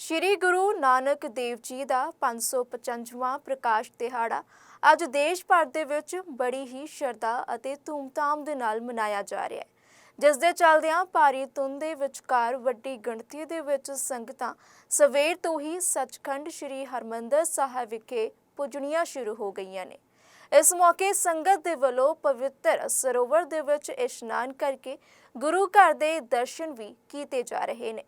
ਸ਼੍ਰੀ ਗੁਰੂ ਨਾਨਕ ਦੇਵ ਜੀ ਦਾ 555ਵਾਂ ਪ੍ਰਕਾਸ਼ ਦਿਹਾੜਾ ਅੱਜ ਦੇਸ਼ ਭਰ ਦੇ ਵਿੱਚ ਬੜੀ ਹੀ ਸ਼ਰਧਾ ਅਤੇ ਧੂਮਧਾਮ ਦੇ ਨਾਲ ਮਨਾਇਆ ਜਾ ਰਿਹਾ ਹੈ। ਜਿਸ ਦੇ ਚੱਲਦਿਆਂ ਭਾਰੀ ਧੁੰਦ ਦੇ ਵਿਚਕਾਰ ਵੱਡੀ ਗਿਣਤੀ ਦੇ ਵਿੱਚ ਸੰਗਤਾਂ ਸਵੇਰ ਤੋਂ ਹੀ ਸੱਚਖੰਡ ਸ੍ਰੀ ਹਰਮੰਦਰ ਸਾਹਿਬ ਵਿਖੇ ਪੁੱਜਣੀਆਂ ਸ਼ੁਰੂ ਹੋ ਗਈਆਂ ਨੇ। ਇਸ ਮੌਕੇ ਸੰਗਤ ਦੇ ਵੱਲੋਂ ਪਵਿੱਤਰ ਸਰੋਵਰ ਦੇ ਵਿੱਚ ਇਸ਼ਨਾਨ ਕਰਕੇ ਗੁਰੂ ਘਰ ਦੇ ਦਰਸ਼ਨ ਵੀ ਕੀਤੇ ਜਾ ਰਹੇ ਨੇ।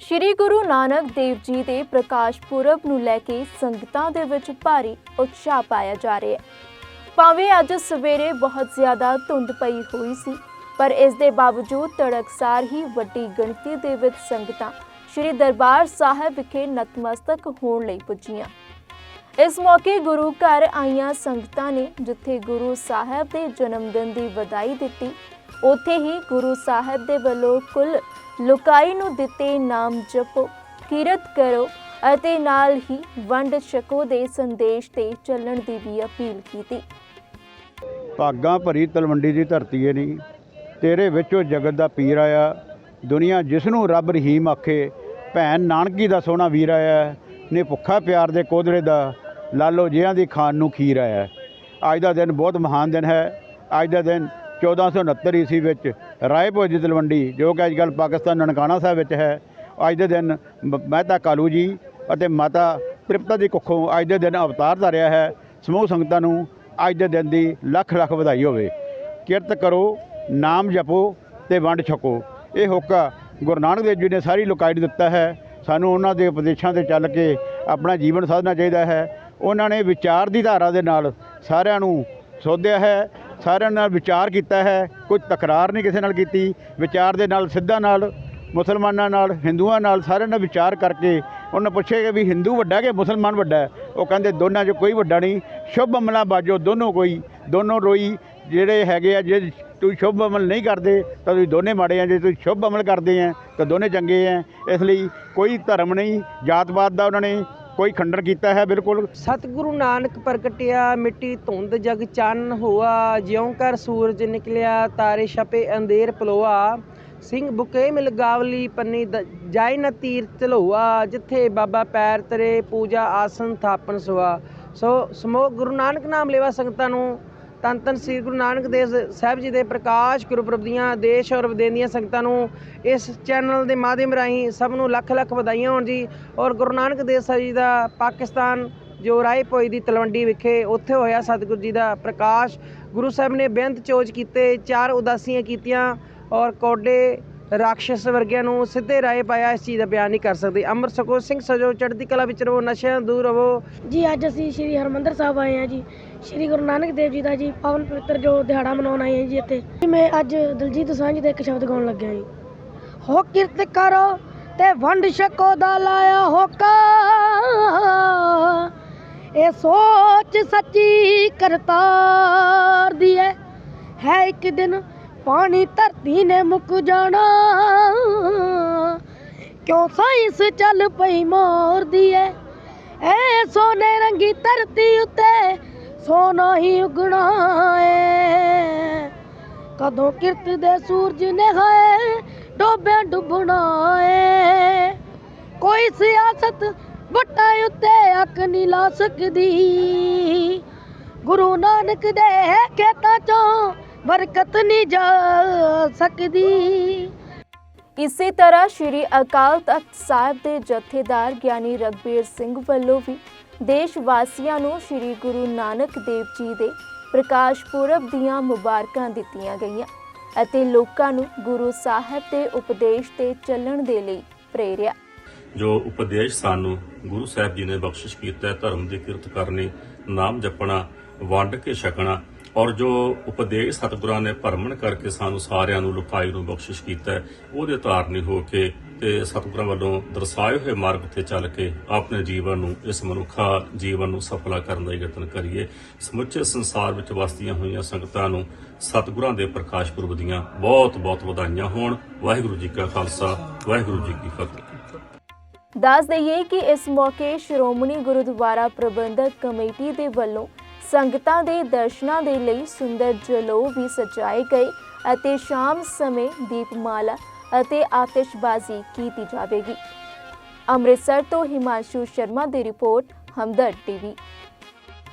ਸ਼੍ਰੀ ਗੁਰੂ ਨਾਨਕ ਦੇਵ ਜੀ ਦੇ ਪ੍ਰਕਾਸ਼ ਪੁਰਬ ਨੂੰ ਲੈ ਕੇ ਸੰਗਤਾਂ ਦੇ ਵਿੱਚ ਭਾਰੀ ਉਤਸ਼ਾਹ ਪਾਇਆ ਜਾ ਰਿਹਾ ਹੈ। ਭਾਵੇਂ ਅੱਜ ਸਵੇਰੇ ਬਹੁਤ ਜ਼ਿਆਦਾ ਧੁੰਦ ਪਈ ਹੋਈ ਸੀ, ਪਰ ਇਸ ਦੇ ਬਾਵਜੂਦ ਤੜਕਸਾਰ ਹੀ ਵੱਡੀ ਗਿਣਤੀ ਦੇ ਵਿੱਚ ਸੰਗਤਾਂ ਸ਼੍ਰੀ ਦਰਬਾਰ ਸਾਹਿਬ ਵਿਖੇ ਨਤਮਸਤਕ ਹੋਣ ਲਈ ਪੁੱਜੀਆਂ। ਇਸ ਮੌਕੇ ਗੁਰੂ ਘਰ ਆਈਆਂ ਸੰਗਤਾਂ ਨੇ ਜਿੱਥੇ ਗੁਰੂ ਸਾਹਿਬ ਦੇ ਜਨਮ ਦਿਨ ਦੀ ਵਧਾਈ ਦਿੱਤੀ ਉੱਥੇ ਹੀ ਗੁਰੂ ਸਾਹਿਬ ਦੇ ਵੱਲੋਂ ਕੁੱਲ ਲੁਕਾਈ ਨੂੰ ਦਿੱਤੇ ਨਾਮ ਜਪੋ, ਕੀਰਤ ਕਰੋ ਅਤੇ ਨਾਲ ਹੀ ਵੰਡ ਛਕੋ ਦੇ ਸੰਦੇਸ਼ ਤੇ ਚੱਲਣ ਦੀ ਵੀ ਅਪੀਲ ਕੀਤੀ। ਭਾਗਾਂ ਭਰੀ ਤਲਵੰਡੀ ਦੀ ਧਰਤੀ ਏ ਨਹੀਂ ਤੇਰੇ ਵਿੱਚੋਂ ਜਗਤ ਦਾ ਪੀਰ ਆਇਆ। ਦੁਨੀਆ ਜਿਸ ਨੂੰ ਰੱਬ ਰਹੀਮ ਆਖੇ, ਭੈਣ ਨਾਨਕੀ ਦਾ ਸੋਹਣਾ ਵੀਰ ਆਇਆ। ਨੇ ਭੁੱਖਾ ਪਿਆਰ ਦੇ ਕੋਧੜੇ ਦਾ ਲਾਲੋ ਜਿਹਾਂ ਦੀ ਖਾਨ ਨੂੰ ਖੀਰ ਆਇਆ। ਅੱਜ ਦਾ ਦਿਨ ਬਹੁਤ ਮਹਾਨ ਦਿਨ ਹੈ। ਅੱਜ ਦਾ ਦਿਨ 1469 ਈਸਵੀ ਵਿੱਚ ਰਾਏਪੁਰ ਦੀ ਤਲਵੰਡੀ, ਜੋ ਕਿ ਅੱਜ ਕੱਲ੍ਹ ਪਾਕਿਸਤਾਨ ਨਨਕਾਣਾ ਸਾਹਿਬ ਵਿੱਚ ਹੈ, ਅੱਜ ਦੇ ਦਿਨ ਮਹਿਤਾ ਕਾਲੂ ਜੀ ਅਤੇ ਮਾਤਾ ਤ੍ਰਿਪਤਾ ਦੀ ਕੁੱਖੋਂ ਅੱਜ ਦੇ ਦਿਨ ਅਵਤਾਰ ਧਾਰਿਆ ਹੈ। ਸਮੂਹ ਸੰਗਤਾਂ ਨੂੰ ਅੱਜ ਦੇ ਦਿਨ ਦੀ ਲੱਖ ਲੱਖ ਵਧਾਈ ਹੋਵੇ। ਕਿਰਤ ਕਰੋ, ਨਾਮ ਜਪੋ ਤੇ ਵੰਡ ਛਕੋ। ਇਹ ਹੋਕਾ ਗੁਰੂ ਨਾਨਕ ਦੇਵ ਜੀ ਨੇ ਸਾਰੀ ਲੋਕਾਈ ਨੂੰ ਦਿੱਤਾ ਹੈ। ਸਾਨੂੰ ਉਹਨਾਂ ਦੇ ਉਪਦੇਸ਼ਾਂ ਤੇ ਚੱਲ ਕੇ ਆਪਣਾ ਜੀਵਨ ਸਾਧਨਾ ਚਾਹੀਦਾ ਹੈ। ਉਹਨਾਂ ਨੇ ਵਿਚਾਰ ਦੀ ਧਾਰਾ ਦੇ ਨਾਲ ਸਾਰਿਆਂ ਨੂੰ ਸੋਧਿਆ ਹੈ। ਸਾਰਿਆਂ ਨਾਲ ਵਿਚਾਰ ਕੀਤਾ ਹੈ, ਕੋਈ ਤਕਰਾਰ ਨਹੀਂ ਕਿਸੇ ਨਾਲ ਕੀਤੀ, ਵਿਚਾਰ ਦੇ ਨਾਲ, ਸਿੱਧਾ ਨਾਲ, ਮੁਸਲਮਾਨਾਂ ਨਾਲ, ਹਿੰਦੂਆਂ ਨਾਲ ਸਾਰਿਆਂ ਨਾਲ ਵਿਚਾਰ ਕਰਕੇ ਉਹਨਾਂ ਪੁੱਛਿਆ ਕਿ ਵੀ ਹਿੰਦੂ ਵੱਡਾ ਕਿ ਮੁਸਲਮਾਨ ਵੱਡਾ ਉਹ ਕਹਿੰਦੇ ਦੋਨਾਂ 'ਚ ਕੋਈ ਵੱਡਾ ਨਹੀਂ, ਸ਼ੁਭ ਅਮਲਾ ਬਾਜੋ ਦੋਨੋਂ ਕੋਈ, ਦੋਨੋਂ ਰੋਈ ਜਿਹੜੇ ਹੈਗੇ ਆ, ਜੇ ਤੁਸੀਂ ਸ਼ੁਭ ਅਮਲ ਨਹੀਂ ਕਰਦੇ, ਤਾਂ ਤੁਸੀਂ ਦੋਨੇ ਮਾੜੇ ਆ, ਜੇ ਤੁਸੀਂ ਸ਼ੁਭ ਅਮਲ ਕਰਦੇ ਆ, ਤਾਂ ਦੋਨੇ ਚੰਗੇ ਆ। ਇਸ ਲਈ ਕੋਈ ਧਰਮ ਨਹੀਂ ਜਾਤ ਪਾਤ ਦਾ ਉਹਨਾਂ ਨੇ ਕੋਈ ਖੰਡਨ ਕੀਤਾ ਹੈ ਬਿਲਕੁਲ? ਸਤਿਗੁਰੂ ਨਾਨਕ ਪ੍ਰਗਟਿਆ, ਮਿੱਟੀ ਧੁੰਦ ਜਗ ਚੰਨ ਹੋਆ, ਜਿਉਂ ਕਰ ਸੂਰਜ ਨਿਕਲਿਆ, ਤਾਰੇ ਛਪੇ, ਅੰਧੇਰ ਪਲੋਆ। ਸਿੰਘ ਬੁਕੇ ਮਿਲ ਗਾਵਲੀ, ਪੰਨੀ ਜਾਇ ਨ ਤੀਰ ਚਲੋਆ ਜਿੱਥੇ ਬਾਬਾ ਪੈਰ ਤਰੇ, ਪੂਜਾ ਆਸਨ ਥਾਪਨ ਸੁਆ ਸੋ ਸਮੋਹ ਗੁਰੂ ਨਾਨਕ ਨਾਮ ਲੈਵਾ ਸੰਗਤਾਂ ਨੂੰ। ਤਨ ਤਨ ਸ੍ਰੀ ਗੁਰੂ ਨਾਨਕ ਦੇਵ ਸਾਹਿਬ ਜੀ ਦੇ ਪ੍ਰਕਾਸ਼ ਗੁਰਪੁਰਬ ਦੀਆਂ ਦੇਸ਼ ਔਰ ਵਿਦੇਸ਼ ਦੀਆਂ ਸੰਗਤਾਂ ਨੂੰ ਇਸ ਚੈਨਲ ਦੇ ਮਾਧਿਅਮ ਰਾਹੀਂ ਸਭ ਨੂੰ ਲੱਖ ਲੱਖ ਵਧਾਈਆਂ ਹੋਣ ਜੀ। ਔਰ ਗੁਰੂ ਨਾਨਕ ਦੇਵ ਸਾਹਿਬ ਜੀ ਦਾ ਪਾਕਿਸਤਾਨ ਜੋ ਰਾਏ ਰਾਏਪੋਈ ਦੀ ਤਲਵੰਡੀ ਵਿਖੇ ਉੱਥੇ ਹੋਇਆ ਸਤਿਗੁਰੂ ਜੀ ਦਾ ਪ੍ਰਕਾਸ਼। ਗੁਰੂ ਸਾਹਿਬ ਨੇ ਬੇਅੰਤ ਚੋਜ ਕੀਤੇ, ਚਾਰ ਉਦਾਸੀਆਂ ਕੀਤੀਆਂ ਔਰ ਕੋਡੇ ਰਾਖਸ਼ ਵਰਗਿਆਂ ਨੂੰ ਸਿੱਧੇ ਰਾਏ ਪਾਇਆ ਇਸ ਚੀਜ਼ ਦਾ ਬਿਆਨ ਨਹੀਂ ਕਰ ਸਕਦੇ। ਅਮਰ ਸਕੋ ਸਿੰਘ ਸਜੋ, ਚੜ੍ਹਦੀ ਕਲਾ ਵਿੱਚ ਰਹੋ, ਨਸ਼ਿਆਂ ਦੂਰ ਰਹੋ। ਜੀ, ਅੱਜ ਅਸੀਂ ਸ਼੍ਰੀ ਹਰਮੰਦਰ ਸਾਹਿਬ ਆਏ ਹਾਂ ਜੀ। ਸ਼੍ਰੀ ਗੁਰੂ ਨਾਨਕ ਦੇਵ ਜੀ ਦਾ ਜੀ, ਪਾਵਨ ਪਵਿੱਤਰ ਜੋ ਦਿਹਾੜਾ ਮਨਾਉਣ ਆਏ ਹਾਂ ਜੀ ਇੱਥੇ। ਜੀ, ਮੈਂ ਅੱਜ ਦਲਜੀਤ ਦੋਸਾਂਝ ਦਾ ਇੱਕ ਸ਼ਬਦ ਗਾਉਣ ਲੱਗਿਆ ਜੀ। ਹੋ ਕਿਰਤ ਕਰੋ ਤੇ ਵੰਡ ਛਕੋ ਦਾ ਲਾਇਆ ਹੋਕਾ। ਇਹ ਸੋਚ ਸੱਚੀ ਕਰਤਾਰ ਦੀ ਹੈ ਇੱਕ ਦਿਨ ਪਾਣੀ ਧਰਤੀ ਨੇ ਮੁੱਕ ਜਾਣਾ। ਕਿਉਂ ਸਾਇੰਸ ਚੱਲ ਪਈ ਮੋਰਦੀ ਐ ਐ ਸੋਨੇ ਰੰਗੀ ਧਰਤੀ ਉੱਤੇ ਸੋਨਾ ਹੀ ਉਗਣਾ ਏ। ਕਦੋਂ ਕਿਰਤ ਦੇ ਸੂਰਜ ਨੇ ਹਾਏ ਡੋਬਿਆ ਡੁੱਬਣਾ ਏ। ਕੋਈ ਸਿਆਸਤ ਵੱਟਾਂ ਉੱਤੇ ਅੱਖ ਨਹੀਂ ਲਾ ਸਕਦੀ। ਗੁਰੂ ਨਾਨਕ ਦੇ ਖੇਤਾਂ ਚੋਂ ਬਰਕਤ ਨਹੀਂ ਜਾ ਸਕਦੀ। ਇਸੇ ਤਰ੍ਹਾਂ ਸ਼੍ਰੀ ਅਕਾਲ ਤਖਤ ਸਾਹਿਬ ਦੇ ਜਥੇਦਾਰ ਗਿਆਨੀ ਰਗਬੀਰ ਸਿੰਘ ਵੱਲੋਂ ਵੀ ਦੇਸ਼ ਵਾਸੀਆਂ ਨੂੰ ਸ਼੍ਰੀ ਗੁਰੂ ਨਾਨਕ ਦੇਵ ਜੀ ਦੇ ਪ੍ਰਕਾਸ਼ ਪੁਰਬ ਦੀਆਂ ਮੁਬਾਰਕਾਂ ਦਿੱਤੀਆਂ ਗਈਆਂ ਅਤੇ ਲੋਕਾਂ ਨੂੰ ਗੁਰੂ ਸਾਹਿਬ ਦੇ ਉਪਦੇਸ਼ ਤੇ ਚੱਲਣ ਦੇ ਲਈ ਪ੍ਰੇਰਿਆ। ਜੋ ਉਪਦੇਸ਼ ਸਾਨੂੰ ਗੁਰੂ ਸਾਹਿਬ ਜੀ ਨੇ ਬਖਸ਼ਿਸ਼ ਕੀਤਾ ਹੈ ਧਰਮ ਦੀ ਕਿਰਤ ਕਰਨੀ ਨਾਮ ਜਪਣਾ ਵੰਡ ਕੇ ਛਕਣਾ ਔਰ ਜੋ ਉਪਦੇਸ਼ ਸਤਿਗੁਰਾਂ ਨੇ ਭਰਮਣ ਕਰਕੇ ਸਾਨੂੰ ਸਾਰਿਆਂ ਨੂੰ ਲੁਕਾਈ ਨੂੰ ਬਖਸ਼ਿਸ਼ ਕੀਤਾ ਉਹਦੇ ਧਾਰਨੀ ਹੋ ਕੇ ਤੇ ਸਤਿਗੁਰਾਂ ਵੱਲੋਂ ਦਰਸਾਏ ਹੋਏ ਮਾਰਗ ਤੇ ਚੱਲ ਕੇ ਆਪਣੇ ਜੀਵਨ ਨੂੰ, ਇਸ ਮਨੁੱਖਾ ਜੀਵਨ ਨੂੰ ਸਫਲਾ ਕਰਨ ਦਾ ਯਤਨ ਕਰੀਏ। ਸਮੁੱਚੇ ਸੰਸਾਰ ਵਿੱਚ ਵਸਦੀਆਂ ਹੋਈਆਂ ਸੰਗਤਾਂ ਨੂੰ ਸਤਿਗੁਰਾਂ ਦੇ ਪ੍ਰਕਾਸ਼ ਪੁਰਬ ਦੀਆਂ ਬਹੁਤ ਬਹੁਤ ਵਧਾਈਆਂ ਹੋਣ। ਵਾਹਿਗੁਰੂ ਜੀ ਕਾ ਖਾਲਸਾ, ਵਾਹਿਗੁਰੂ ਜੀ ਕੀ ਫਤਿਹ। ਦੱਸ ਦਈਏ ਕਿ ਇਸ ਮੌਕੇ ਸ਼੍ਰੋਮਣੀ ਗੁਰਦੁਆਰਾ ਪ੍ਰਬੰਧਕ ਕਮੇਟੀ ਦੇ ਵੱਲੋਂ ਸੰਗਤਾਂ ਦੇ ਦਰਸ਼ਨਾਂ ਦੇ ਲਈ ਸੁੰਦਰ ਜਲੋ ਵੀ ਸਜਾਏ ਗਏ ਅਤੇ ਸ਼ਾਮ ਸਮੇਂ ਦੀਪਮਾਲਾ ਅਤੇ ਆਤਿਸ਼ਬਾਜ਼ੀ ਕੀਤੀ ਜਾਵੇਗੀ। ਅੰਮ੍ਰਿਤਸਰ ਤੋਂ ਹਿਮਾਂਸ਼ੂ ਸ਼ਰਮਾ ਦੀ ਰਿਪੋਰਟ ਹਮਦਰਦ ਟੀਵੀ।